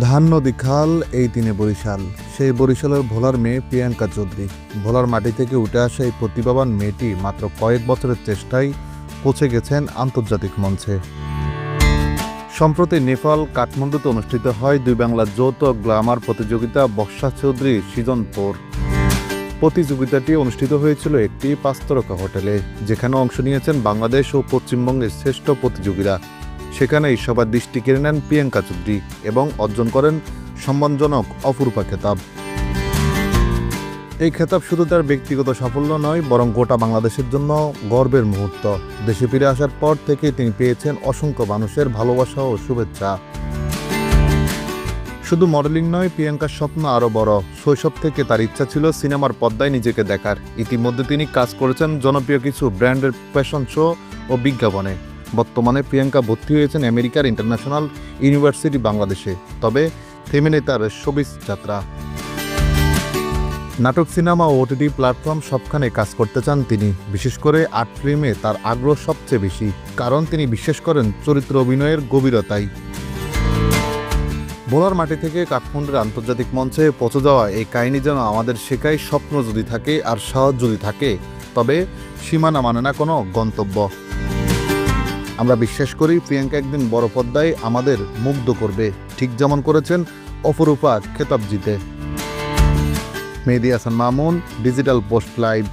ধান, নদী, খাল, এই তিনে বরিশাল। সেই বরিশালের ভোলার মেয়ে প্রিয়াঙ্কা চৌধুরী। ভোলার মাটি থেকে উঠে আসা এই প্রতিভাবান মেয়েটি মাত্র কয়েক বছরের চেষ্টায় পৌঁছে গেছেন আন্তর্জাতিক মঞ্চে। সম্প্রতি নেপাল কাঠমান্ডুতে অনুষ্ঠিত হয় দুই বাংলার যৌথ গ্লামার প্রতিযোগিতা বর্ষা চৌধুরী সিজন ফোর। প্রতিযোগিতাটি অনুষ্ঠিত হয়েছিল একটি পাঁচতরকা হোটেলে, যেখানে অংশ নিয়েছেন বাংলাদেশ ও পশ্চিমবঙ্গের শ্রেষ্ঠ প্রতিযোগীরা। সেখানেই সবার দৃষ্টি কেড়ে নেন প্রিয়াঙ্কা চৌধুরী এবং অর্জন করেন সম্মানজনক অপরূপা খেতাব। এই খেতাব শুধু তার ব্যক্তিগত সাফল্য নয়, বরং গোটা বাংলাদেশের জন্য গর্বের মুহূর্ত। দেশে ফিরে আসার পর থেকে তিনি পেয়েছেন অসংখ্য মানুষের ভালোবাসা ও শুভেচ্ছা। শুধু মডেলিং নয়, প্রিয়াঙ্কার স্বপ্ন আরও বড়। শৈশব থেকে তার ইচ্ছা ছিল সিনেমার পর্দায় নিজেকে দেখার। ইতিমধ্যে তিনি কাজ করেছেন জনপ্রিয় কিছু ব্র্যান্ডের ফ্যাশন শো ও বিজ্ঞাপনে। বর্তমানে প্রিয়াঙ্কা ভর্তি হয়েছেন আমেরিকার ইন্টারন্যাশনাল ইউনিভার্সিটি বাংলাদেশে। তবে থেমেনে তার সবিজ যাত্রা। নাটক, সিনেমা ও ওটিটি প্ল্যাটফর্ম সবখানে কাজ করতে চান তিনি। বিশেষ করে আর্ট ফিল্মে তার আগ্রহ সবচেয়ে বেশি, কারণ তিনি বিশ্বাস করেন চরিত্র অভিনয়ের গভীরতায় বোলার মাটি থেকে কাঠমান্ডুর আন্তর্জাতিক মঞ্চে পৌঁছে যাওয়া এই কাহিনী যেন আমাদের শেখায় স্বপ্ন যদি থাকে আর সাহস যদি থাকে, তবে সীমানা মানে না কোনো গন্তব্য। আমরা বিশ্বাস করি প্রিয়াঙ্কা একদিন বড় পদ্মায় আমাদের মুগ্ধ করবে। ঠিক যেমন করেছেন অপরূপা খেতাব জিতে Mehedi Hasan Mamun digital post live